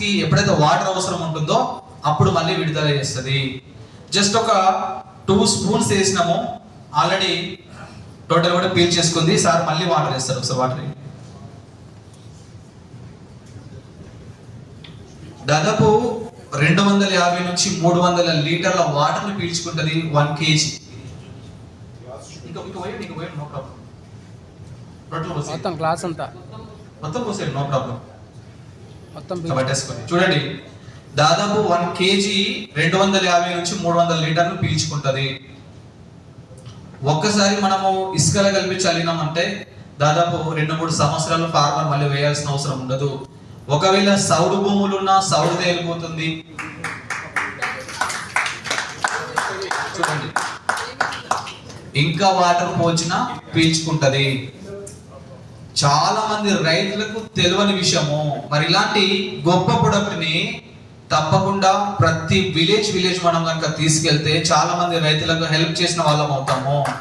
కి ఎప్పుడైతే వాటర్ అవసరం ఉంటుందో అప్పుడు మళ్ళీ విడుదల చేస్తుంది. జస్ట్ ఒక టూ స్పూన్స్ వేసినాము. ఆల్రెడీ టోటల్ కూడా పీల్ చేసుకుంది. సార్ మళ్ళీ వాటర్ వేస్తారు ఒకసారి వాటర్. దాదాపు రెండు వందల యాభై నుంచి మూడు వందల లీటర్ల వాటర్ని పీల్చుకుంటుంది వన్ కేజీ. ఇంకా ఇంకా పోయండి ఇంకా పోయండి నో ప్రాబ్లం. మొత్తం క్లాస్ అంతా. మొత్తం పోసేయండి నో ప్రాబ్లం. చూడండి దాదాపు వన్ కేజీ రెండు వందల యాభై నుంచి మూడు వందల లీటర్లు పీల్చుకుంటది. ఒక్కసారి మనము ఇసుకలో కలిపి చల్లినామంటే దాదాపు రెండు మూడు సంవత్సరాలు ఫార్మర్ మళ్ళీ వేయాల్సిన అవసరం ఉండదు. ఒకవేళ సౌడు భూములు ఉన్నా సౌడు తేలిపోతుంది. చూడండి. ఇంకా వాటర్ పోచినా పీల్చుకుంటది. చాలా మంది రైతులకు తెలియని విషయము. మరి ఇలాంటి గొప్ప ప్రొడక్ట్ని తప్పకుండా ప్రతి విలేజ్ విలేజ్ మనం కనుక తీసుకెళ్తే చాలా మంది రైతులకు హెల్ప్ చేసిన వాళ్ళం అవుతాము.